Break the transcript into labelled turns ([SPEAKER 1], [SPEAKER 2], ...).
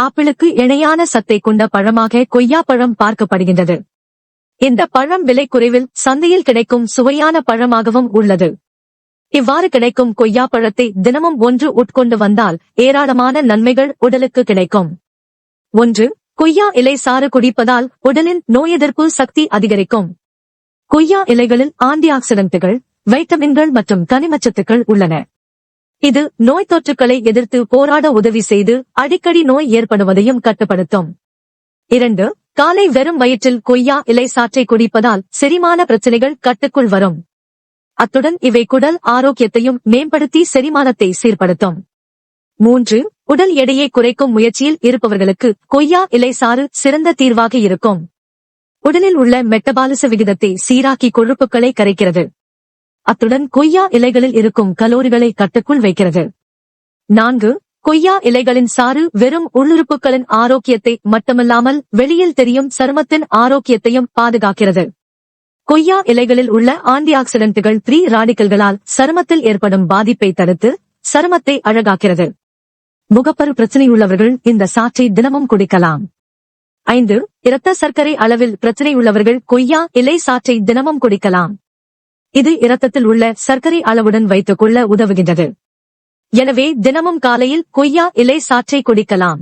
[SPEAKER 1] ஆப்பிளுக்கு இணையான சத்தை கொண்ட பழமாக கொய்யாப்பழம் பார்க்கப்படுகின்றது. இந்த பழம் விலை குறைவில் சந்தையில் கிடைக்கும் சுவையான பழமாகவும் உள்ளது. இவ்வாறு கிடைக்கும் கொய்யாப்பழத்தை தினமும் ஒன்று உட்கொண்டு வந்தால் ஏராளமான நன்மைகள் உடலுக்கு கிடைக்கும். ஒன்று கொய்யா இலை சாறு குடிப்பதால் உடலின் நோய் எதிர்ப்பு சக்தி அதிகரிக்கும். கொய்யா இலைகளில் ஆன்டி ஆக்சிடென்ட்டுகள் வைட்டமின்கள் மற்றும் கனிமச்சத்துக்கள் உள்ளன. இது நோய் தொற்றுக்களை எதிர்த்து போராட உதவி செய்து அடிக்கடி நோய் ஏற்படுவதையும் கட்டுப்படுத்தும். இரண்டு காலை வெறும் வயிற்றில் கொய்யா இலை சாற்றை குடிப்பதால் செரிமான பிரச்சனைகள் கட்டுக்குள் வரும். அத்துடன் இவை குடல் ஆரோக்கியத்தையும் மேம்படுத்தி செரிமானத்தை சீர்படுத்தும். மூன்று உடல் எடையை குறைக்கும் முயற்சியில் இருப்பவர்களுக்கு கொய்யா இலை சாறு சிறந்த தீர்வாக இருக்கும். உடலில் உள்ள மெட்டபாலிச விகிதத்தை சீராக்கி கொழுப்புகளை கரைக்கிறது. அத்துடன் கொய்யா இலைகளில் இருக்கும் கலோரிகளை கட்டுக்குள் வைக்கிறது. நான்கு கொய்யா இலைகளின் சாறு வெறும் உள்ளுறுப்புகளின் ஆரோக்கியத்தை மட்டுமல்லாமல் வெளியில் தெரியும் சருமத்தின் ஆரோக்கியத்தையும் பாதுகாக்கிறது. கொய்யா இலைகளில் உள்ள ஆன்டி ஆக்சிடென்ட்டுகள் த்ரீ ராடிக்கல்களால் சருமத்தில் ஏற்படும் பாதிப்பை தடுத்து சருமத்தை அழகாக்கிறது. முகப்பரு பிரச்சனையுள்ளவர்கள் இந்த சாற்றை தினமும் குடிக்கலாம். ஐந்து இரத்த சர்க்கரை அளவில் பிரச்சனை உள்ளவர்கள் கொய்யா இலை சாற்றை தினமும் குடிக்கலாம். இது இரத்தத்தில் உள்ள சர்க்கரை அளவுடன் வைத்துக் கொள்ள உதவுகின்றது. எனவே தினமும் காலையில் கொய்யா இலை சாற்றை குடிக்கலாம்.